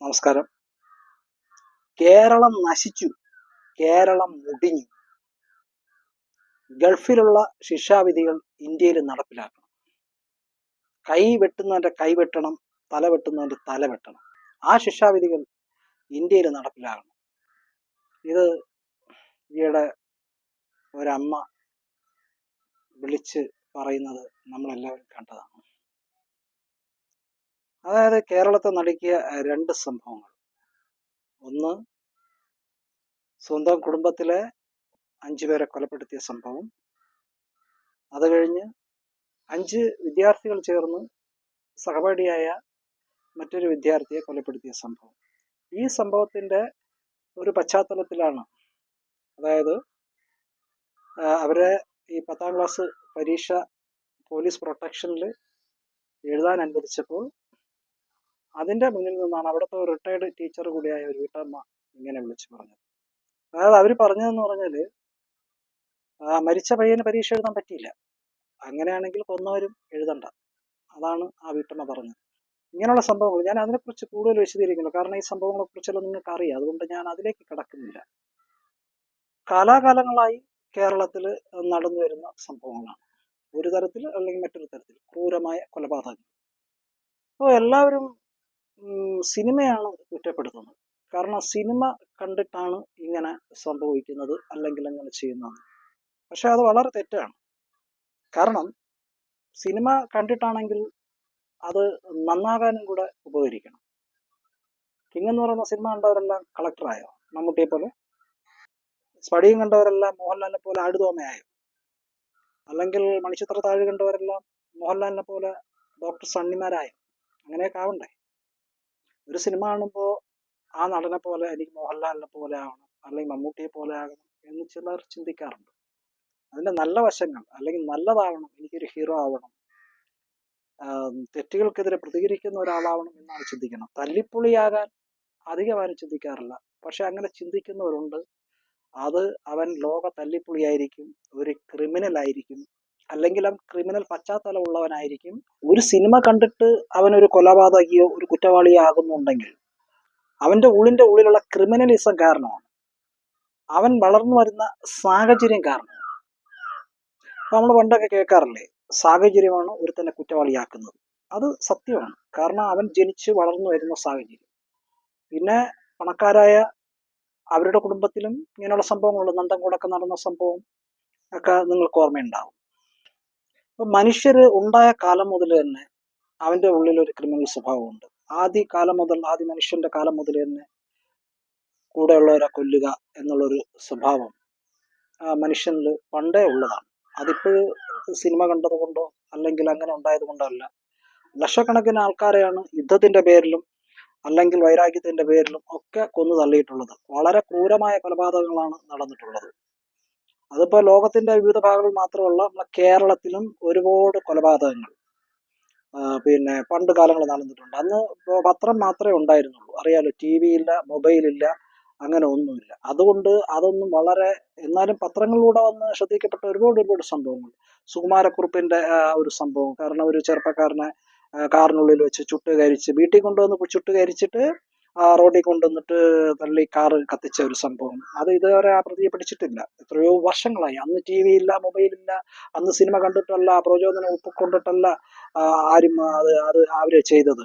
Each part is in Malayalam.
നമസ്കാരം. കേരളം നശിച്ചു. കേരളം മുടിഞ്ഞു. ഗൾഫിലുള്ള ശിക്ഷാവിധികൾ ഇന്ത്യയിൽ നടപ്പിലാക്കണം. കൈ വെട്ടുന്നവന്റെ കൈ വെട്ടണം തല വെട്ടുന്നവന്റെ തല വെട്ടണം. ആ ശിക്ഷാവിധികൾ ഇന്ത്യയിൽ നടപ്പിലാകണം. ഇത് ഈയിടെ ഒരമ്മ വിളിച്ച് പറയുന്നത് നമ്മളെല്ലാവരും കണ്ടതാണ്. അതായത് കേരളത്തെ നടുക്കിയ രണ്ട് സംഭവങ്ങൾ. ഒന്ന് സ്വന്തം കുടുംബത്തിലെ അഞ്ചു പേരെ കൊലപ്പെടുത്തിയ സംഭവം. അത് കഴിഞ്ഞ് അഞ്ച് വിദ്യാർത്ഥികൾ ചേർന്ന് സഹപാഠിയായ മറ്റൊരു വിദ്യാർത്ഥിയെ കൊലപ്പെടുത്തിയ സംഭവം. ഈ സംഭവത്തിന്റെ ഒരു പശ്ചാത്തലത്തിലാണ് അതായത് അവരെ ഈ പത്താം ക്ലാസ് പരീക്ഷ പോലീസ് പ്രൊട്ടക്ഷനിൽ എഴുതാൻ അനുവദിച്ചപ്പോൾ അതിന്റെ മുന്നിൽ നിന്നാണ് അവിടുത്തെ റിട്ടയർഡ് ടീച്ചർ കൂടിയായ ഒരു വീട്ടമ്മ ഇങ്ങനെ വിളിച്ചു പറഞ്ഞത്. അതായത് അവർ പറഞ്ഞതെന്ന് പറഞ്ഞാൽ ആ മരിച്ച പയ്യന് പരീക്ഷ എഴുതാൻ പറ്റിയില്ല. അങ്ങനെയാണെങ്കിൽ കൊന്നവരും എഴുതണ്ട. അതാണ് ആ വീട്ടമ്മ പറഞ്ഞത്. ഇങ്ങനെയുള്ള സംഭവങ്ങൾ ഞാൻ അതിനെക്കുറിച്ച് കൂടുതൽ വിശദീകരിക്കുന്നു. കാരണം ഈ സംഭവങ്ങളെ കുറിച്ചെല്ലാം നിങ്ങൾക്ക് അറിയാം അതുകൊണ്ട് ഞാൻ അതിലേക്ക് കിടക്കുന്നില്ല. കാലാകാലങ്ങളായി കേരളത്തിൽ നടന്നു വരുന്ന സംഭവങ്ങളാണ്. ഒരു തരത്തിൽ അല്ലെങ്കിൽ മറ്റൊരു തരത്തിൽ ക്രൂരമായ കൊലപാതകങ്ങൾ. അപ്പോൾ എല്ലാവരും സിനിമയാണ് കുറ്റപ്പെടുത്തുന്നത്. കാരണം സിനിമ കണ്ടിട്ടാണ് ഇങ്ങനെ സംഭവിക്കുന്നത് അല്ലെങ്കിൽ അങ്ങനെ ചെയ്യുന്നത്. പക്ഷെ അത് വളരെ തെറ്റാണ്. കാരണം സിനിമ കണ്ടിട്ടാണെങ്കിൽ അത് നന്നാകാനും കൂടെ ഉപകരിക്കണം. കിങ് എന്ന് പറയുന്ന സിനിമ കണ്ടവരെല്ലാം കളക്ടറായോ? മമ്മൂട്ടിയെ പോലെ സ്പടിയും കണ്ടവരെല്ലാം മോഹൻലാലിനെ പോലെ ആടുതോമയായോ? അല്ലെങ്കിൽ മണിച്ചിത്ര താഴ് കണ്ടവരെല്ലാം മോഹൻലാലിനെ പോലെ ഡോക്ടർ സണ്ണിമാരായോ? അങ്ങനെയൊക്കെ ആവണ്ടേ? ഒരു സിനിമ കാണുമ്പോൾ ആ നടനെ പോലെ എനിക്ക് മോഹൻലാലിനെ പോലെ ആവണം അല്ലെങ്കിൽ മമ്മൂട്ടിയെ പോലെ ആകണം എന്ന് ചിലർ ചിന്തിക്കാറുണ്ട്. അതിന്റെ നല്ല വശങ്ങൾ അല്ലെങ്കിൽ നല്ലതാവണം എനിക്കൊരു ഹീറോ ആവണം തെറ്റുകൾക്കെതിരെ പ്രതികരിക്കുന്ന ഒരാളാവണം എന്നാണ് ചിന്തിക്കണം തല്ലിപ്പൊളിയാകാൻ അധികം ചിന്തിക്കാറില്ല. പക്ഷെ അങ്ങനെ ചിന്തിക്കുന്നവരുണ്ട്. അത് അവൻ ലോക തല്ലിപ്പൊളിയായിരിക്കും ഒരു ക്രിമിനൽ ആയിരിക്കും അല്ലെങ്കിൽ അവൻ ക്രിമിനൽ പശ്ചാത്തലം ഉള്ളവനായിരിക്കും ഒരു സിനിമ കണ്ടിട്ട് അവൻ ഒരു കൊലപാതകിയോ ഒരു കുറ്റവാളിയോ ആകുന്നുണ്ടെങ്കിൽ അവന്റെ ഉള്ളിന്റെ ഉള്ളിലുള്ള ക്രിമിനലിസം കാരണമാണ്. അവൻ വളർന്നു വരുന്ന സാഹചര്യം കാരണമാണ്. നമ്മൾ പണ്ടൊക്കെ കേൾക്കാറില്ലേ സാഹചര്യമാണ് ഒരു തന്നെ കുറ്റവാളിയാക്കുന്നത്. അത് സത്യമാണ്. കാരണം അവൻ ജനിച്ച് വളർന്നു വരുന്ന സാഹചര്യം. പിന്നെ പണക്കാരായ അവരുടെ കുടുംബത്തിലും ഇങ്ങനെയുള്ള സംഭവങ്ങളുണ്ട്. നന്തൻകൂടൊക്കെ നടന്ന സംഭവം ഒക്കെ നിങ്ങൾക്ക് ഓർമ്മയുണ്ടാവും. അപ്പൊ മനുഷ്യർ ഉണ്ടായ കാലം മുതൽ തന്നെ അവന്റെ ഉള്ളിൽ ഒരു ക്രിമിനൽ സ്വഭാവമുണ്ട്. ആദ്യ കാലം മുതൽ ആദ്യ മനുഷ്യന്റെ കാലം മുതൽ തന്നെ കൂടെയുള്ളവരെ കൊല്ലുക എന്നുള്ളൊരു സ്വഭാവം മനുഷ്യനിൽ പണ്ടേ ഉള്ളതാണ്. അതിപ്പോൾ സിനിമ കണ്ടതുകൊണ്ടോ അല്ലെങ്കിൽ അങ്ങനെ ഉണ്ടായത് കൊണ്ടോ അല്ല. ലക്ഷക്കണക്കിന് ആൾക്കാരെയാണ് യുദ്ധത്തിന്റെ പേരിലും അല്ലെങ്കിൽ വൈരാഗ്യത്തിന്റെ പേരിലും ഒക്കെ കൊന്നു തള്ളിയിട്ടുള്ളത്. വളരെ ക്രൂരമായ കൊലപാതകങ്ങളാണ് നടന്നിട്ടുള്ളത്. അതിപ്പോ ലോകത്തിന്റെ വിവിധ ഭാഗങ്ങളിൽ മാത്രമല്ല നമ്മുടെ കേരളത്തിലും ഒരുപാട് കൊലപാതകങ്ങൾ. പിന്നെ പണ്ട് കാലങ്ങളിൽ നടന്നിട്ടുണ്ട്. അന്ന് പത്രം മാത്രമേ ഉണ്ടായിരുന്നുള്ളൂ. അറിയാലോ ടി വി ഇല്ല മൊബൈൽ ഇല്ല അങ്ങനെ ഒന്നുമില്ല. അതുകൊണ്ട് അതൊന്നും വളരെ എന്നാലും പത്രങ്ങളിലൂടെ വന്ന് ശ്രദ്ധിക്കപ്പെട്ട ഒരുപാട് ഒരുപാട് സംഭവങ്ങൾ. സുകുമാരക്കുറുപ്പിന്റെ ഒരു സംഭവം. കാരണം ഒരു ചെറുപ്പക്കാരനെ കാറിനുള്ളിൽ വെച്ച് ചുട്ട് കരിച്ച് വീട്ടിൽ കൊണ്ടുവന്ന് ചുട്ട് കരിച്ചിട്ട് റോഡിൽ കൊണ്ടുവന്നിട്ട് തള്ളി കാറ് കത്തിച്ച ഒരു സംഭവം. അത് ഇതുവരെ ആ പ്രതിയെ പിടിച്ചിട്ടില്ല. എത്രയോ വർഷങ്ങളായി. അന്ന് ടി വി ഇല്ല മൊബൈൽ ഇല്ല. അന്ന് സിനിമ കണ്ടിട്ടല്ല പ്രചോദനം ഉൾക്കൊണ്ടിട്ടല്ല ആ, ആരും അത് അത് അവർ ചെയ്തത്.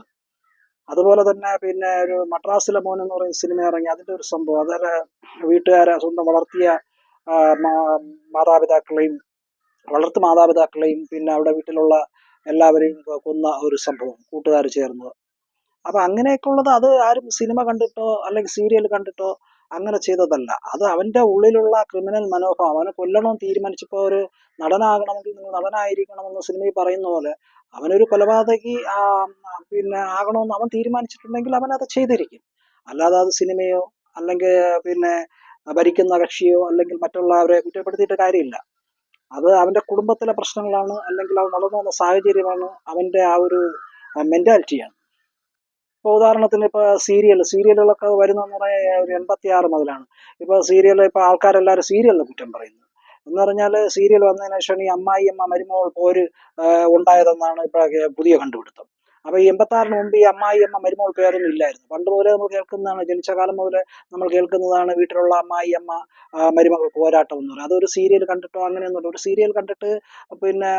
അതുപോലെ തന്നെ പിന്നെ ഒരു മദ്രാസിലെ മോൻ എന്ന് പറയുന്ന സിനിമ ഇറങ്ങി. അതിന്റെ ഒരു സംഭവം. അതൊരു വീട്ടുകാരെ സ്വന്തം വളർത്തിയ ആ, മാതാപിതാക്കളെയും വളർത്തു മാതാപിതാക്കളെയും പിന്നെ അവിടെ വീട്ടിലുള്ള എല്ലാവരെയും കൊന്ന ഒരു സംഭവം. കൂട്ടുകാർ ചേർന്നത് അപ്പൊ അങ്ങനെയൊക്കെ ഉള്ളത് അത് ആരും സിനിമ കണ്ടിട്ടോ അല്ലെങ്കിൽ സീരിയൽ കണ്ടിട്ടോ അങ്ങനെ ചെയ്തതല്ല. അത് അവന്റെ ഉള്ളിലുള്ള ക്രിമിനൽ മനോഭാവം അവനെ കൊല്ലണം തീരുമാനിച്ചപ്പോൾ ഒരു നടനാകണമെങ്കിൽ നിങ്ങൾ നടനായിരിക്കണമെന്ന് സിനിമയിൽ പറയുന്ന പോലെ അവനൊരു കൊലപാതകി പിന്നെ ആകണമെന്ന് അവൻ തീരുമാനിച്ചിട്ടുണ്ടെങ്കിൽ അവൻ അത് ചെയ്തിരിക്കും. അല്ലാതെ അത് സിനിമയോ അല്ലെങ്കിൽ പിന്നെ ഭരിക്കുന്ന കക്ഷിയോ അല്ലെങ്കിൽ മറ്റുള്ളവരെ കുറ്റപ്പെടുത്തിയിട്ട് കാര്യമില്ല. അത് അവന്റെ കുടുംബത്തിലെ പ്രശ്നങ്ങളാണ് അല്ലെങ്കിൽ അവൻ വളർന്നു വന്ന സാഹചര്യമാണ് അവന്റെ ആ ഒരു മെന്റാലിറ്റിയാണ് ഇപ്പൊ ഉദാഹരണത്തിന് ഇപ്പൊ സീരിയൽ സീരിയലുകളൊക്കെ വരുന്നതെന്ന് പറഞ്ഞാൽ ഒരു എൺപത്തി ആറ് മുതലാണ്. ഇപ്പൊ സീരിയൽ ഇപ്പൊ ആൾക്കാരെല്ലാവരും സീരിയലിനെ കുറ്റം പറയുന്നത് എന്ന് പറഞ്ഞാൽ സീരിയൽ വന്നതിന് ശേഷം ഈ അമ്മായി അമ്മ മരുമോൾ പോര് ഉണ്ടായതെന്നാണ് ഇപ്പൊ പുതിയ കണ്ടുപിടുത്തം. അപ്പോൾ ഈ എൺപത്താറിന് മുമ്പ് ഈ അമ്മായി അമ്മ മരുമോൾ പേരൊന്നും ഇല്ലായിരുന്നു. പണ്ട് മുതലേ നമ്മൾ കേൾക്കുന്നതാണ് ജനിച്ച കാലം മുതൽ നമ്മൾ കേൾക്കുന്നതാണ് വീട്ടിലുള്ള അമ്മായി അമ്മ മരുമകൾ പോരാട്ടം എന്ന് പറയുന്നത്. അതൊരു സീരിയൽ കണ്ടിട്ടോ അങ്ങനെയൊന്നുമില്ല. ഒരു സീരിയൽ കണ്ടിട്ട് പിന്നെ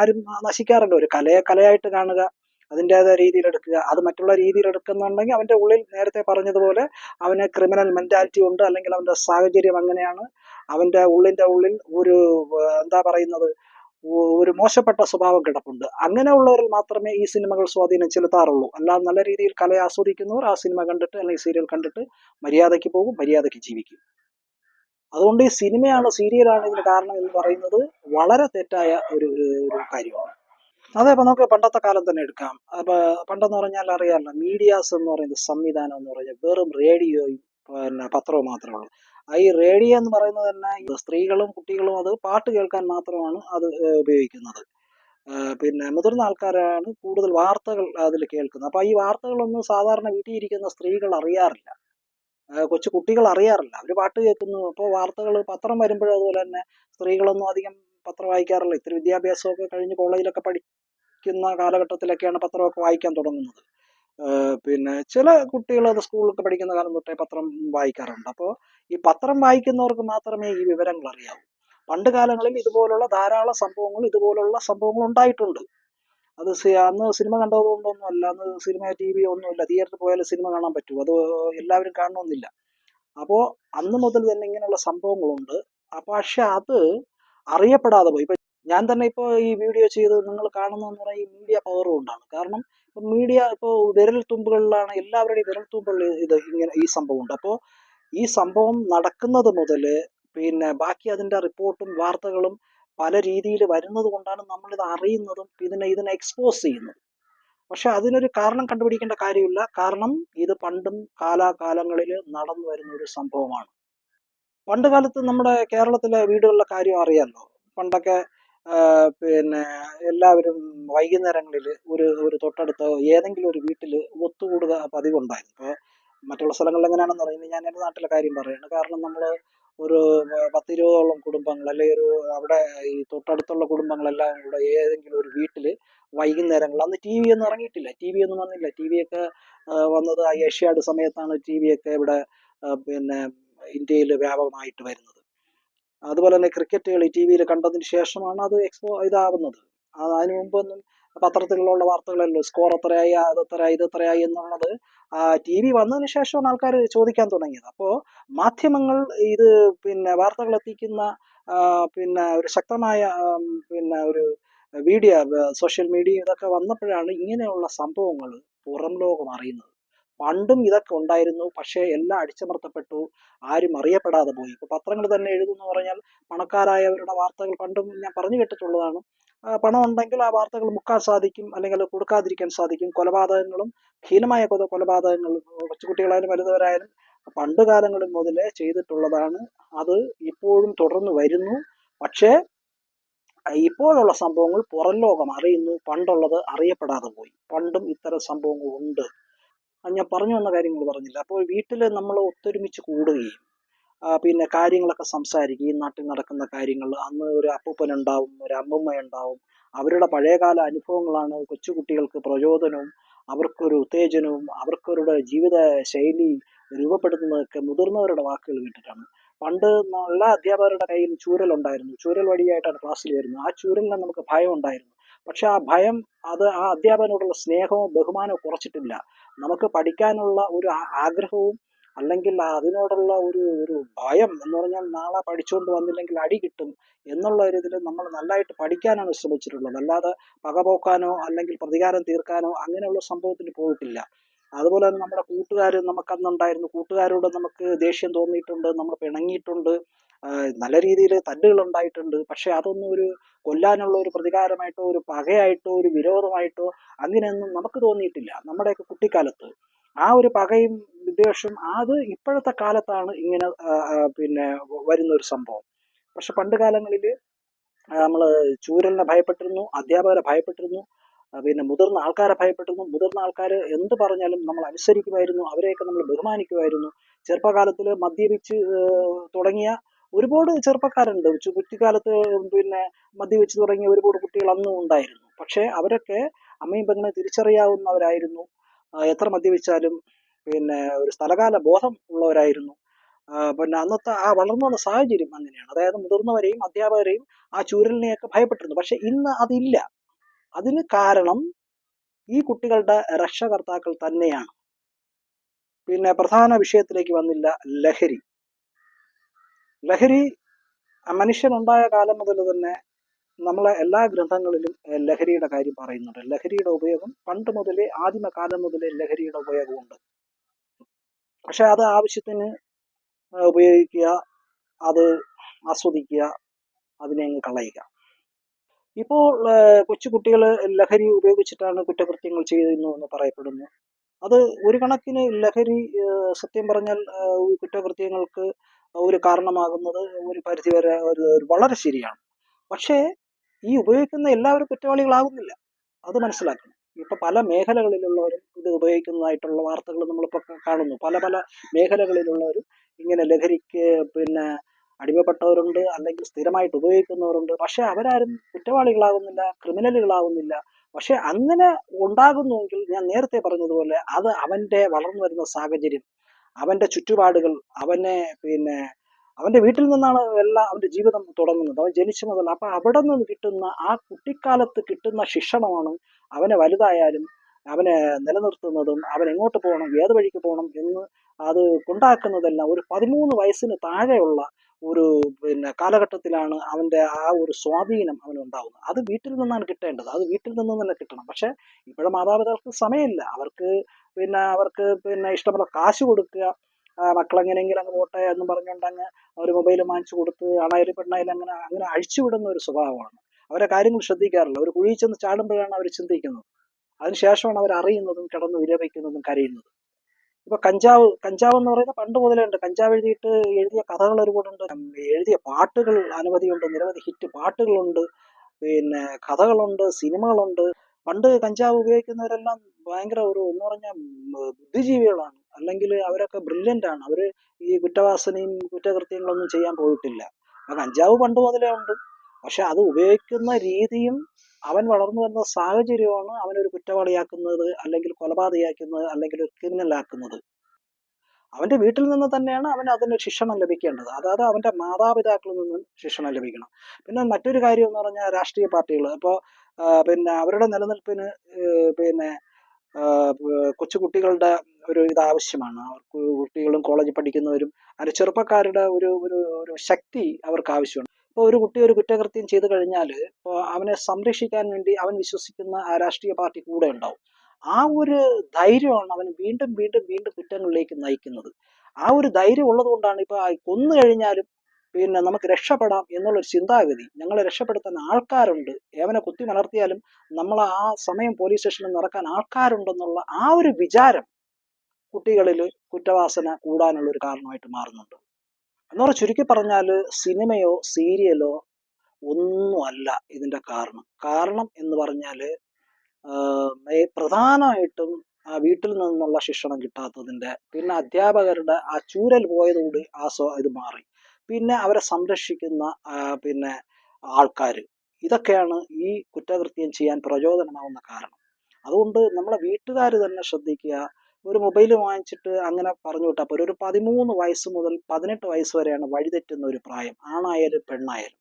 ആരും നശിക്കാറില്ല. ഒരു കലയെ കലയായിട്ട് കാണുക അതിന്റെതായ രീതിയിൽ എടുക്കുക അത് മറ്റുള്ള രീതിയിൽ എടുക്കുന്നുണ്ടെങ്കിൽ അവന്റെ ഉള്ളിൽ നേരത്തെ പറഞ്ഞതുപോലെ അവന് ക്രിമിനൽ മെന്റാലിറ്റി ഉണ്ട്. അല്ലെങ്കിൽ അവന്റെ സാഹചര്യം അങ്ങനെയാണ്. അവന്റെ ഉള്ളിന്റെ ഉള്ളിൽ ഒരു എന്താ പറയുന്നത് ഒരു മോശപ്പെട്ട സ്വഭാവം കിടപ്പുണ്ട്. അങ്ങനെയുള്ളവരിൽ മാത്രമേ ഈ സിനിമകൾ സ്വാധീനം ചെലുത്താറുള്ളൂ. അല്ലാതെ നല്ല രീതിയിൽ കലയെ ആസ്വദിക്കുന്നവർ ആ സിനിമ കണ്ടിട്ട് അല്ലെങ്കിൽ സീരിയൽ കണ്ടിട്ട് മര്യാദയ്ക്ക് പോകും മര്യാദയ്ക്ക് ജീവിക്കും. അതുകൊണ്ട് ഈ സിനിമയാണ് സീരിയലാണ് ഇതിന് കാരണം എന്ന് പറയുന്നത് വളരെ തെറ്റായ ഒരു ഒരു കാര്യമാണ്. അതെ അപ്പൊ നമുക്ക് പണ്ടത്തെ കാലം തന്നെ എടുക്കാം. അപ്പൊ പണ്ടെന്ന് പറഞ്ഞാൽ അറിയാമല്ലോ മീഡിയാസ് എന്ന് പറയുന്ന സംവിധാനം എന്ന് പറഞ്ഞാൽ വെറും റേഡിയോയും പിന്നെ പത്രവും മാത്രമേ ഉള്ളൂ. ഈ റേഡിയോ എന്ന് പറയുന്നത് തന്നെ സ്ത്രീകളും കുട്ടികളും അത് പാട്ട് കേൾക്കാൻ മാത്രമാണ് അത് ഉപയോഗിക്കുന്നത്. പിന്നെ മുതിർന്ന ആൾക്കാരാണ് കൂടുതൽ വാർത്തകൾ അതിൽ കേൾക്കുന്നത്. അപ്പൊ ഈ വാർത്തകളൊന്നും സാധാരണ വീട്ടിൽ ഇരിക്കുന്ന സ്ത്രീകൾ അറിയാറില്ല. കൊച്ചു കുട്ടികൾ അറിയാറില്ല. അവർ പാട്ട് കേൾക്കുന്നു. അപ്പോൾ വാർത്തകൾ പത്രം വരുമ്പോഴും അതുപോലെ തന്നെ സ്ത്രീകളൊന്നും അധികം പത്രം വായിക്കാറില്ല. ഇത്തിരി വിദ്യാഭ്യാസമൊക്കെ കഴിഞ്ഞ് കോളേജിലൊക്കെ പഠിക്കുന്ന കാലഘട്ടത്തിലൊക്കെയാണ് പത്രമൊക്കെ വായിക്കാൻ തുടങ്ങുന്നത്. പിന്നെ ചില കുട്ടികൾ അത് സ്കൂളിലൊക്കെ പഠിക്കുന്ന കാലം തൊട്ടേ പത്രം വായിക്കാറുണ്ട്. അപ്പോൾ ഈ പത്രം വായിക്കുന്നവർക്ക് മാത്രമേ ഈ വിവരങ്ങൾ അറിയാവൂ. പണ്ട് കാലങ്ങളിൽ ഇതുപോലുള്ള ധാരാളം സംഭവങ്ങൾ ഇതുപോലുള്ള സംഭവങ്ങൾ ഉണ്ടായിട്ടുണ്ട്. അത് അന്ന് സിനിമ കണ്ടതുകൊണ്ടൊന്നുമല്ല അന്ന് സിനിമ ടി വി ഒന്നുമില്ല തിയേറ്ററിൽ പോയാലും സിനിമ കാണാൻ പറ്റൂ. അത് എല്ലാവരും കാണണമെന്നില്ല. അപ്പോൾ അന്ന് മുതൽ തന്നെ ഇങ്ങനെയുള്ള സംഭവങ്ങളുണ്ട്. പക്ഷെ അത് അറിയപ്പെടാതെ പോയി. ഞാൻ തന്നെ ഇപ്പോൾ ഈ വീഡിയോ ചെയ്ത് നിങ്ങൾ കാണുന്നതെന്ന് പറഞ്ഞാൽ ഈ മീഡിയ പവർ കൊണ്ടാണ്. കാരണം ഇപ്പൊ മീഡിയ ഇപ്പോൾ വിരൽ തുമ്പുകളിലാണ് എല്ലാവരുടെയും വിരൽ തുമ്പുകളിൽ ഇത് ഇങ്ങനെ ഈ സംഭവം ഉണ്ട് അപ്പോൾ ഈ സംഭവം നടക്കുന്നത് മുതൽ പിന്നെ ബാക്കി അതിന്റെ റിപ്പോർട്ടും വാർത്തകളും പല രീതിയിൽ വരുന്നത് കൊണ്ടാണ് നമ്മളിത് അറിയുന്നതും ഇതിനെ ഇതിനെ എക്സ്പോസ് ചെയ്യുന്നത്. പക്ഷെ അതിനൊരു കാരണം കണ്ടുപിടിക്കേണ്ട കാര്യമില്ല. കാരണം ഇത് പണ്ടും കാലാകാലങ്ങളിൽ നടന്നു വരുന്ന ഒരു സംഭവമാണ്. പണ്ട് കാലത്ത് നമ്മുടെ കേരളത്തിലെ വീടുകളിലെ കാര്യം അറിയാമല്ലോ പണ്ടൊക്കെ പിന്നെ എല്ലാവരും വൈകുന്നേരങ്ങളിൽ ഒരു ഒരു തൊട്ടടുത്ത ഏതെങ്കിലും ഒരു വീട്ടിൽ ഒത്തുകൂടുക പതിവുണ്ടായിരുന്നു. ഇപ്പോൾ മറ്റുള്ള സ്ഥലങ്ങളിൽ എങ്ങനെയാണെന്ന് പറയുന്നത് ഞാൻ എന്റെ നാട്ടിലെ കാര്യം പറയുന്നത് കാരണം നമ്മൾ ഒരു പത്തിരുപതോളം കുടുംബങ്ങൾ അല്ലെങ്കിൽ ഒരു അവിടെ ഈ തൊട്ടടുത്തുള്ള കുടുംബങ്ങളെല്ലാം കൂടെ ഏതെങ്കിലും ഒരു വീട്ടിൽ വൈകുന്നേരങ്ങൾ. അന്ന് ടി വി ഒന്നും ഇറങ്ങിയിട്ടില്ല. ടി വി ഒന്നും വന്നില്ല. ടി വി ഒക്കെ വന്നത് ഏഷ്യാഡ് സമയത്താണ് ടി വി ഒക്കെ ഇവിടെ പിന്നെ ഇന്ത്യയിൽ വ്യാപകമായിട്ട് വരുന്നത്. അതുപോലെ തന്നെ ക്രിക്കറ്റ് കളി ടി വിയിൽ കണ്ടതിന് ശേഷമാണ് അത് എക്സ്പോ ഇതാവുന്നത്. അത് അതിനു മുമ്പൊന്നും പത്രത്തിലുള്ള വാർത്തകളല്ലോ സ്കോർ എത്രയായി അത് എത്രയായി ഇത് എത്രയായി എന്നുള്ളത് ടി വി വന്നതിന് ശേഷമാണ് ആൾക്കാർ ചോദിക്കാൻ തുടങ്ങിയത്. അപ്പോൾ മാധ്യമങ്ങൾ ഇത് പിന്നെ വാർത്തകൾ എത്തിക്കുന്ന പിന്നെ ഒരു ശക്തമായ പിന്നെ ഒരു മീഡിയ സോഷ്യൽ മീഡിയ ഇതൊക്കെ വന്നപ്പോഴാണ് ഇങ്ങനെയുള്ള സംഭവങ്ങൾ പുറം ലോകം അറിയുന്നത്. പണ്ടും ഇതൊക്കെ ഉണ്ടായിരുന്നു. പക്ഷേ എല്ലാം അടിച്ചമർത്തപ്പെട്ടു. ആരും അറിയപ്പെടാതെ പോയി. ഇപ്പൊ പത്രങ്ങൾ തന്നെ എഴുതുന്നു പറഞ്ഞാൽ പണക്കാരായവരുടെ വാർത്തകൾ പണ്ടും ഞാൻ പറഞ്ഞു കേട്ടിട്ടുള്ളതാണ്. പണം ഉണ്ടെങ്കിൽ ആ വാർത്തകൾ മുക്കാൻ സാധിക്കും അല്ലെങ്കിൽ കൊടുക്കാതിരിക്കാൻ സാധിക്കും. കൊലപാതകങ്ങളും ഹീനമായ കൊല കൊലപാതകങ്ങൾ കൊച്ചുകുട്ടികളായാലും വലുതവരായാലും പണ്ട് കാലങ്ങളിൽ മുതലേ ചെയ്തിട്ടുള്ളതാണ്. അത് ഇപ്പോഴും തുടർന്ന് വരുന്നു. പക്ഷേ ഇപ്പോഴുള്ള സംഭവങ്ങൾ പുറം ലോകം അറിയുന്നു. പണ്ടുള്ളത് അറിയപ്പെടാതെ പോയി. പണ്ടും ഇത്തരം സംഭവങ്ങൾ ഉണ്ട്. ഞാൻ പറഞ്ഞു വന്ന കാര്യങ്ങൾ പറഞ്ഞില്ല? അപ്പോൾ വീട്ടിൽ നമ്മൾ ഒത്തൊരുമിച്ച് കൂടുകയും പിന്നെ കാര്യങ്ങളൊക്കെ സംസാരിക്കുകയും നാട്ടിൽ നടക്കുന്ന കാര്യങ്ങൾ അന്ന് ഒരു അപ്പൂപ്പൻ ഉണ്ടാവും ഒരു അമ്മൂമ്മ ഉണ്ടാവും അവരുടെ പഴയകാല അനുഭവങ്ങളാണ് കൊച്ചുകുട്ടികൾക്ക് പ്രചോദനവും അവർക്കൊരു ഉത്തേജനവും അവർക്കൊരുടെ ജീവിത ശൈലി രൂപപ്പെടുത്തുന്നതൊക്കെ മുതിർന്നവരുടെ വാക്കുകൾ കേട്ടിട്ടാണ്. പണ്ട് എല്ലാ അധ്യാപകരുടെ കയ്യിൽ ചൂരലുണ്ടായിരുന്നു. ചൂരൽ വഴിയായിട്ടാണ് ക്ലാസ്സിൽ വരുന്നത്. ആ ചൂരലിനെ നമുക്ക് ഭയം ഉണ്ടായിരുന്നു പക്ഷെ ആ ഭയം അത് ആ അധ്യാപകനോടുള്ള സ്നേഹവും ബഹുമാനവും കുറച്ചിട്ടില്ല. നമുക്ക് പഠിക്കാനുള്ള ഒരു ആഗ്രഹവും അല്ലെങ്കിൽ അതിനോടുള്ള ഒരു ഒരു ഭയം എന്ന് പറഞ്ഞാൽ നാളെ പഠിച്ചുകൊണ്ട് വന്നില്ലെങ്കിൽ അടി കിട്ടും എന്നുള്ള ഒരു ഇതിൽ നമ്മൾ നല്ലതായിട്ട് പഠിക്കാനാണ് ശ്രമിച്ചിട്ടുള്ളത്. അല്ലാതെ പകപോക്കാനോ അല്ലെങ്കിൽ പ്രതികാരം തീർക്കാനോ അങ്ങനെയുള്ള സംഭവത്തിന് പോയിട്ടില്ല. അതുപോലെ തന്നെ നമ്മുടെ കൂട്ടുകാർ നമുക്ക് അന്നുണ്ടായിരുന്നു. കൂട്ടുകാരോട് നമുക്ക് ദേഷ്യം തോന്നിയിട്ടുണ്ട് നമ്മൾ പിണങ്ങിയിട്ടുണ്ട്. നല്ല രീതിയിൽ തല്ലുകൾ ഉണ്ടായിട്ടുണ്ട്. പക്ഷെ അതൊന്നും ഒരു കൊല്ലാനുള്ള ഒരു പ്രതികാരമായിട്ടോ ഒരു പകയായിട്ടോ ഒരു വിരോധമായിട്ടോ അങ്ങനെയൊന്നും നമുക്ക് തോന്നിയിട്ടില്ല. നമ്മുടെയൊക്കെ കുട്ടിക്കാലത്ത്. ആ ഒരു പകയും വിദ്വേഷം അത് ഇപ്പോഴത്തെ കാലത്താണ് ഇങ്ങനെ പിന്നെ വരുന്ന ഒരു സംഭവം. പക്ഷെ പണ്ട് കാലങ്ങളിൽ നമ്മൾ ചൂരലിനെ ഭയപ്പെട്ടിരുന്നു അധ്യാപകരെ ഭയപ്പെട്ടിരുന്നു. പിന്നെ മുതിർന്ന ആൾക്കാരെ ഭയപ്പെട്ടിരുന്നു മുതിർന്ന ആൾക്കാർ എന്ത് പറഞ്ഞാലും നമ്മൾ അനുസരിക്കുമായിരുന്നു. അവരെയൊക്കെ നമ്മൾ ബഹുമാനിക്കുമായിരുന്നു. ചെറുപ്പകാലത്തിൽ മദ്യപിച്ച് തുടങ്ങിയ ഒരുപാട് ചെറുപ്പക്കാരുണ്ട്. കുട്ടിക്കാലത്ത് പിന്നെ മദ്യപിച്ച് തുടങ്ങിയ ഒരുപാട് കുട്ടികൾ അന്നും ഉണ്ടായിരുന്നു. പക്ഷേ അവരൊക്കെ അമ്മയും പെങ്ങനെ തിരിച്ചറിയാവുന്നവരായിരുന്നു. എത്ര മദ്യപിച്ചാലും പിന്നെ ഒരു സ്ഥലകാല ബോധം ഉള്ളവരായിരുന്നു. പിന്നെ അന്നത്തെ ആ വളർന്നു വന്ന സാഹചര്യം അങ്ങനെയാണ്. അതായത് മുതിർന്നവരെയും അധ്യാപകരെയും ആ ചൂരലിനെയൊക്കെ ഭയപ്പെട്ടിരുന്നു. പക്ഷെ ഇന്ന് അതില്ല. അതിന് കാരണം ഈ കുട്ടികളുടെ രക്ഷകർത്താക്കൾ തന്നെയാണ്. പിന്നെ പ്രധാന വിഷയത്തിലേക്ക് വന്നില്ല ലഹരി. ലഹരി മനുഷ്യൻ മനുഷ്യനുണ്ടായ കാലം മുതൽ തന്നെ നമ്മളെ എല്ലാ ഗ്രന്ഥങ്ങളിലും ലഹരിയുടെ കാര്യം പറയുന്നുണ്ട്. ലഹരിയുടെ ഉപയോഗം പണ്ട് മുതലേ ആദിമ കാലം മുതലേ ലഹരിയുടെ ഉപയോഗമുണ്ട്. പക്ഷെ അത് ആവശ്യത്തിന് ഉപയോഗിക്കുക അത് ആസ്വദിക്കുക അതിനെ കളയുക. ഇപ്പോൾ കൊച്ചു കൊച്ചുകുട്ടികൾ ലഹരി ഉപയോഗിച്ചിട്ടാണ് കുറ്റകൃത്യങ്ങൾ ചെയ്യുന്നു എന്ന് പറയപ്പെടുന്നു. അത് ഒരു കണക്കിന് ലഹരി സത്യം പറഞ്ഞാൽ കുറ്റകൃത്യങ്ങൾക്ക് ഒരു കാരണമാകുന്നത് ഒരു പരിധിവരെ വരെ വളരെ ശരിയാണ്. പക്ഷേ ഈ ഉപയോഗിക്കുന്ന എല്ലാവരും കുറ്റവാളികളാകുന്നില്ല. അത് മനസ്സിലാക്കണം. ഇപ്പൊ പല മേഖലകളിലുള്ളവരും ഇത് ഉപയോഗിക്കുന്നതായിട്ടുള്ള വാർത്തകൾ നമ്മളിപ്പോൾ കാണുന്നു. പല പല മേഖലകളിലുള്ളവരും ഇങ്ങനെ ലഹരിക്ക് പിന്നെ അടിമപ്പെട്ടവരുണ്ട് അല്ലെങ്കിൽ സ്ഥിരമായിട്ട് ഉപയോഗിക്കുന്നവരുണ്ട്. പക്ഷെ അവരാരും കുറ്റവാളികളാകുന്നില്ല ക്രിമിനലുകളാകുന്നില്ല. പക്ഷെ അങ്ങനെ ഉണ്ടാകുന്നുവെങ്കിൽ ഞാൻ നേരത്തെ പറഞ്ഞതുപോലെ അത് അവന്റെ വളർന്നു വരുന്ന സാഹചര്യം അവന്റെ ചുറ്റുപാടുകൾ അവനെ പിന്നെ അവന്റെ വീട്ടിൽ നിന്നാണ് എല്ലാം അവന്റെ ജീവിതം തുടങ്ങുന്നത്. അവൻ ജനിച്ചു മുതൽ അപ്പൊ അവിടെ നിന്ന് കിട്ടുന്ന ആ കുട്ടിക്കാലത്ത് കിട്ടുന്ന ശിക്ഷണമാണ് അവനെ വലുതായാലും അവനെ നിലനിർത്തുന്നതും അവൻ എങ്ങോട്ട് പോകണം ഏത് വഴിക്ക് പോകണം എന്ന് അത് കൊണ്ടാക്കുന്നതെല്ലാം ഒരു പതിമൂന്ന് വയസ്സിന് താഴെയുള്ള ഒരു പിന്നെ കാലഘട്ടത്തിലാണ് അവന്റെ ആ ഒരു സ്വാധീനം അവനുണ്ടാവുന്നത് അത് വീട്ടിൽ നിന്നാണ് കിട്ടേണ്ടത്. അത് വീട്ടിൽ നിന്ന് തന്നെ കിട്ടണം. പക്ഷെ ഇപ്പോഴും മാതാപിതാക്കൾക്ക് സമയമില്ല. അവർക്ക് പിന്നെ അവർക്ക് പിന്നെ ഇഷ്ടമുള്ള കാശ് കൊടുക്കുക. മക്കളെങ്ങനെയെങ്കിലും അങ്ങ് പോട്ടെ എന്ന് പറഞ്ഞുകൊണ്ട് അങ്ങ് ഒരു മൊബൈൽ വാങ്ങിച്ചു കൊടുത്ത് അണയിൽ പെണ്ണായാലും അങ്ങനെ അങ്ങനെ അഴിച്ചുവിടുന്ന ഒരു സ്വഭാവമാണ്. അവരെ കാര്യങ്ങൾ ശ്രദ്ധിക്കാറില്ല. ഒരു കുഴിയിൽ ചെന്ന് ചാടുമ്പോഴാണ് അവർ ചിന്തിക്കുന്നത്. അതിനുശേഷമാണ് അവർ അറിയുന്നതും കിടന്ന് വിലപിക്കുന്നതും കരയുന്നതും. ഇപ്പൊ കഞ്ചാവ് കഞ്ചാവ് എന്ന് പറയുന്നത് പണ്ട് മുതലേ ഉണ്ട് കഞ്ചാവ് എഴുതിയിട്ട് എഴുതിയ കഥകൾ ഒരുപാടുണ്ട് എഴുതിയ പാട്ടുകൾ അനവധിയുണ്ട് നിരവധി ഹിറ്റ് പാട്ടുകളുണ്ട്. പിന്നെ കഥകളുണ്ട് സിനിമകളുണ്ട്. പണ്ട് കഞ്ചാവ് ഉപയോഗിക്കുന്നവരെല്ലാം ഭയങ്കര ഒരു എന്ന് പറഞ്ഞ ബുദ്ധിജീവികളാണ്. അല്ലെങ്കിൽ അവരൊക്കെ ബ്രില്യന്റ് ആണ്. അവർ ഈ കുറ്റവാസനയും കുറ്റകൃത്യങ്ങളൊന്നും ചെയ്യാൻ പോയിട്ടില്ല. അപ്പൊ കഞ്ചാവ് പണ്ട് മുതലേ ഉണ്ട്. പക്ഷെ അത് ഉപയോഗിക്കുന്ന രീതിയും അവൻ വളർന്നു വരുന്ന സാഹചര്യമാണ് അവനൊരു കുറ്റവാളിയാക്കുന്നത് അല്ലെങ്കിൽ കൊലപാതകയാക്കുന്നത് അല്ലെങ്കിൽ ഒരു ക്രിമിനലാക്കുന്നത്. അവന്റെ വീട്ടിൽ നിന്ന് തന്നെയാണ് അവൻ അതിന് ശിക്ഷണം ലഭിക്കേണ്ടത്. അതായത് അവന്റെ മാതാപിതാക്കളിൽ നിന്നും ശിക്ഷണം ലഭിക്കണം. പിന്നെ മറ്റൊരു കാര്യം എന്ന് പറഞ്ഞാൽ രാഷ്ട്രീയ പാർട്ടികൾ. ഇപ്പോൾ പിന്നെ അവരുടെ നിലനിൽപ്പിന് പിന്നെ കൊച്ചുകുട്ടികളുടെ കൊച്ചു കുട്ടികളുടെ ഒരു ഇത് ആവശ്യമാണ്. അവർക്ക് കുട്ടികളും കോളേജിൽ പഠിക്കുന്നവരും അതിന് ചെറുപ്പക്കാരുടെ ഒരു ഒരു ഒരു ശക്തി അവർക്ക് ആവശ്യമാണ്. ഇപ്പോൾ ഒരു കുട്ടി ഒരു കുറ്റകൃത്യം ചെയ്തു കഴിഞ്ഞാൽ ഇപ്പോൾ അവനെ സംരക്ഷിക്കാൻ വേണ്ടി അവൻ വിശ്വസിക്കുന്ന ആ രാഷ്ട്രീയ പാർട്ടി കൂടെ ഉണ്ടാവും. ആ ഒരു ധൈര്യമാണ് അവൻ വീണ്ടും വീണ്ടും വീണ്ടും കുറ്റങ്ങളിലേക്ക് നയിക്കുന്നത്. ആ ഒരു ധൈര്യം ഉള്ളത് കൊണ്ടാണ് ഇപ്പോൾ കൊന്നു കഴിഞ്ഞാലും പിന്നെ നമുക്ക് രക്ഷപ്പെടാം എന്നുള്ളൊരു ചിന്താഗതി. ഞങ്ങളെ രക്ഷപ്പെടുത്താൻ ആൾക്കാരുണ്ട്. ഏവനെ കുത്തി മലർത്തിയാലും നമ്മൾ ആ സമയം പോലീസ് സ്റ്റേഷനിൽ നടക്കാൻ ആൾക്കാരുണ്ടെന്നുള്ള ആ ഒരു വിചാരം കുട്ടികളിൽ കുറ്റവാസന കൂടാനുള്ള ഒരു കാരണമായിട്ട് മാറുന്നുണ്ട്. എന്നുള്ള ചുരുക്കി പറഞ്ഞാൽ സിനിമയോ സീരിയലോ ഒന്നുമല്ല ഇതിന്റെ കാരണം. കാരണം എന്ന് പറഞ്ഞാൽ പ്രധാനമായിട്ടും ആ വീട്ടിൽ നിന്നുള്ള ശിക്ഷണം കിട്ടാത്തതിന്റെ പിന്നെ അധ്യാപകരുടെ ആ ചൂരൽ പോയതോട് ആ സ്വ ഇത് മാറി. പിന്നെ അവരെ സംരക്ഷിക്കുന്ന പിന്നെ ആൾക്കാർ ഇതൊക്കെയാണ് ഈ കുറ്റകൃത്യം ചെയ്യാൻ പ്രചോദനമാവുന്ന കാരണം. അതുകൊണ്ട് നമ്മളെ വീട്ടുകാർ തന്നെ ശ്രദ്ധിക്കുക ഒരു മൊബൈൽ വാങ്ങിച്ചിട്ട് അങ്ങനെ പറഞ്ഞു വിട്ടാൽ പോലും ഒരു പതിമൂന്ന് വയസ്സ് മുതൽ പതിനെട്ട് വയസ്സ് വരെയാണ് വഴിതെറ്റുന്ന ഒരു പ്രായം. ആണായാലും പെണ്ണായാലും.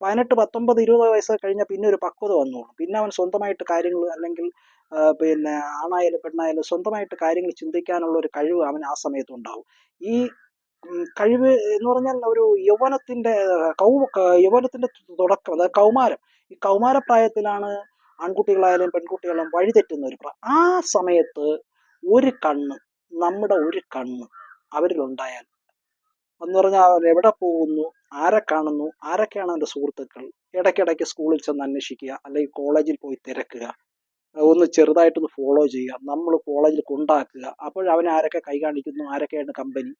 പതിനെട്ട് പത്തൊമ്പത് ഇരുപത് വയസ്സ് കഴിഞ്ഞാൽ പിന്നെ ഒരു പക്വത വന്നോളും. പിന്നെ അവൻ സ്വന്തമായിട്ട് കാര്യങ്ങൾ അല്ലെങ്കിൽ പിന്നെ ആണായാലും പെണ്ണായാലും സ്വന്തമായിട്ട് കാര്യങ്ങൾ ചിന്തിക്കാനുള്ള ഒരു കഴിവ് അവൻ ആ സമയത്ത് ഉണ്ടാവും. ഈ കഴിവ് എന്ന് പറഞ്ഞാൽ ഒരു യൗവനത്തിന്റെ കൗ യൗവനത്തിന്റെ തുടക്കം അതായത് കൗമാരം. ഈ കൗമാരപ്രായത്തിലാണ് ആൺകുട്ടികളായാലും പെൺകുട്ടികളായാലും വഴിതെറ്റുന്ന ഒരു ആ സമയത്ത് ഒരു കണ്ണ് നമ്മുടെ ഒരു കണ്ണ് അവരിലുണ്ടായാൽ. എന്ന് പറഞ്ഞാൽ അവർ എവിടെ പോകുന്നു ആരെ കാണുന്നു ആരൊക്കെയാണ് അവന്റെ സുഹൃത്തുക്കൾ? ഇടയ്ക്കിടയ്ക്ക് സ്കൂളിൽ ചെന്ന് അന്വേഷിക്കുക അല്ലെങ്കിൽ കോളേജിൽ പോയി തിരക്കുക ഒന്ന് ചെറുതായിട്ടൊന്ന് ഫോളോ ചെയ്യുക നമ്മൾ കോളേജിൽ കൊണ്ടാക്കുക. അപ്പോൾ അവൻ ആരൊക്കെ കൈ കാണിക്കുന്നു ആരൊക്കെയാണ് കമ്പനി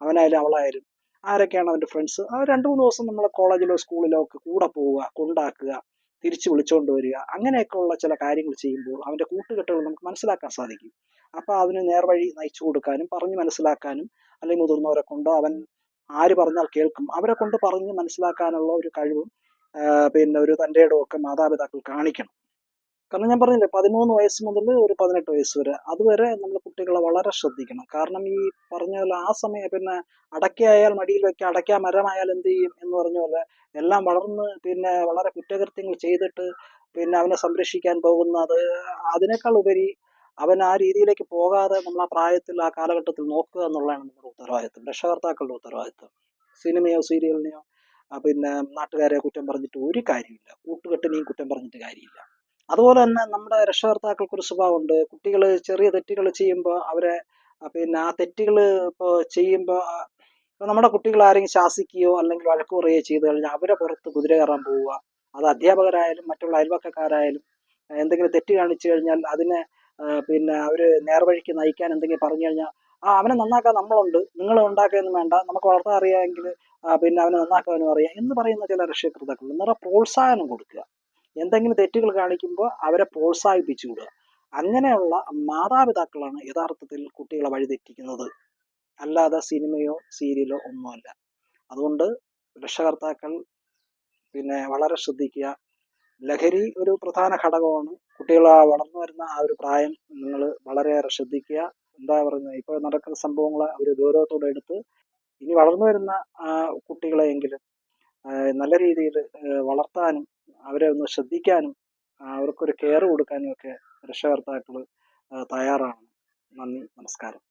അവനായാലും അവളായാലും ആരൊക്കെയാണ് അവന്റെ ഫ്രണ്ട്സ് ആ രണ്ട് മൂന്ന് ദിവസം നമ്മൾ കോളേജിലോ സ്കൂളിലോ ഒക്കെ കൂടെ പോവുക കൊണ്ടാക്കുക തിരിച്ചു വിളിച്ചുകൊണ്ട് വരിക. അങ്ങനെയൊക്കെയുള്ള ചില കാര്യങ്ങൾ ചെയ്യുമ്പോൾ അവന്റെ കൂട്ടുകെട്ടുകൾ നമുക്ക് മനസ്സിലാക്കാൻ സാധിക്കും. അപ്പോൾ അവന് നേർവഴി നയിച്ചു കൊടുക്കാനും പറഞ്ഞ് മനസ്സിലാക്കാനും അല്ലെങ്കിൽ മുതിർന്നവരെ കൊണ്ട് അവൻ ആര് പറഞ്ഞാൽ കേൾക്കും. അവരെ കൊണ്ട് പറഞ്ഞ് മനസ്സിലാക്കാനുള്ള ഒരു കഴിവും പിന്നെ ഒരു തന്റെ ഒക്കെ മാതാപിതാക്കൾ കാണിക്കണം. കാരണം ഞാൻ പറഞ്ഞില്ലേ പതിമൂന്ന് വയസ്സ് മുതൽ ഒരു പതിനെട്ട് വയസ്സ് വരെ അതുവരെ നമ്മൾ കുട്ടികളെ വളരെ ശ്രദ്ധിക്കണം. കാരണം ഈ പറഞ്ഞ പോലെ ആ സമയം പിന്നെ അടക്കയായാൽ മടിയിൽ വെക്കുക അടയ്ക്ക മരമായാൽ എന്ത് ചെയ്യും എന്ന് പറഞ്ഞ പോലെ എല്ലാം വളർന്ന് പിന്നെ വളരെ കുറ്റകൃത്യങ്ങൾ ചെയ്തിട്ട് പിന്നെ അവനെ സംരക്ഷിക്കാൻ പോകുന്നത് അതിനേക്കാൾ ഉപരി അവൻ ആ രീതിയിലേക്ക് പോകാതെ നമ്മൾ ആ പ്രായത്തിൽ ആ കാലഘട്ടത്തിൽ നോക്കുക എന്നുള്ളതാണ് നമ്മുടെ ഉത്തരവാദിത്വം. രക്ഷകർത്താക്കളുടെ ഉത്തരവാദിത്വം. സിനിമയോ സീരിയലിനെയോ പിന്നെ നാട്ടുകാരെ കുറ്റം പറഞ്ഞിട്ട് ഒരു കാര്യമില്ല കൂട്ടുകെട്ടിനെയും കുറ്റം പറഞ്ഞിട്ട് കാര്യമില്ല. അതുപോലെ തന്നെ നമ്മുടെ രക്ഷകർത്താക്കൾക്ക് ഒരു സ്വഭാവമുണ്ട്. കുട്ടികൾ ചെറിയ തെറ്റുകൾ ചെയ്യുമ്പോൾ അവരെ പിന്നെ ആ തെറ്റുകൾ ഇപ്പോൾ ചെയ്യുമ്പോൾ ഇപ്പോൾ നമ്മുടെ കുട്ടികൾ ആരെങ്കിലും ശാസിക്കുകയോ അല്ലെങ്കിൽ വഴക്ക് പറയുകയോ ചെയ്തു കഴിഞ്ഞാൽ അവരെ പുറത്ത് കുതിര കയറാൻ പോവുക. അത് അധ്യാപകരായാലും മറ്റുള്ള അയൽവക്കക്കാരായാലും എന്തെങ്കിലും തെറ്റ് കാണിച്ചു കഴിഞ്ഞാൽ അതിനെ പിന്നെ അവർ നേർവഴിക്ക് നയിക്കാൻ എന്തെങ്കിലും പറഞ്ഞു കഴിഞ്ഞാൽ ആ അവനെ നന്നാക്കാൻ നമ്മളുണ്ട്. നിങ്ങൾ ഉണ്ടാക്കുകയൊന്നും വേണ്ട. നമുക്ക് വളർത്താൻ അറിയാമെങ്കിൽ പിന്നെ അവനെ നന്നാക്കാനും അറിയാം എന്ന് പറയുന്ന ചില രക്ഷകർത്താക്കൾ. നിറ പ്രോത്സാഹനം കൊടുക്കുക. എന്തെങ്കിലും തെറ്റുകൾ കാണിക്കുമ്പോൾ അവരെ പ്രോത്സാഹിപ്പിച്ചു വിടുക. അങ്ങനെയുള്ള മാതാപിതാക്കളാണ് യഥാർത്ഥത്തിൽ കുട്ടികളെ വഴിതെറ്റിക്കുന്നത്. അല്ലാതെ സിനിമയോ സീരിയലോ ഒന്നുമല്ല. അതുകൊണ്ട് രക്ഷകർത്താക്കൾ പിന്നെ വളരെ ശ്രദ്ധിക്കുക. ലഹരി ഒരു പ്രധാന ഘടകമാണ്. കുട്ടികൾ ആ വളർന്നു വരുന്ന ആ ഒരു പ്രായം നിങ്ങൾ വളരെയേറെ ശ്രദ്ധിക്കുക. എന്താ പറയുന്നത് ഇപ്പോൾ നടക്കുന്ന സംഭവങ്ങൾ അവർ ഗൗരവത്തോടെ എടുത്ത് ഇനി വളർന്നു വരുന്ന കുട്ടികളെയെങ്കിലും നല്ല രീതിയിൽ വളർത്താനും അവരെ ഒന്ന് ശ്രദ്ധിക്കാനും അവർക്കൊരു കെയർ കൊടുക്കാനും ഒക്കെ രക്ഷകർത്താക്കൾ തയ്യാറാണ്. നന്ദി നമസ്കാരം.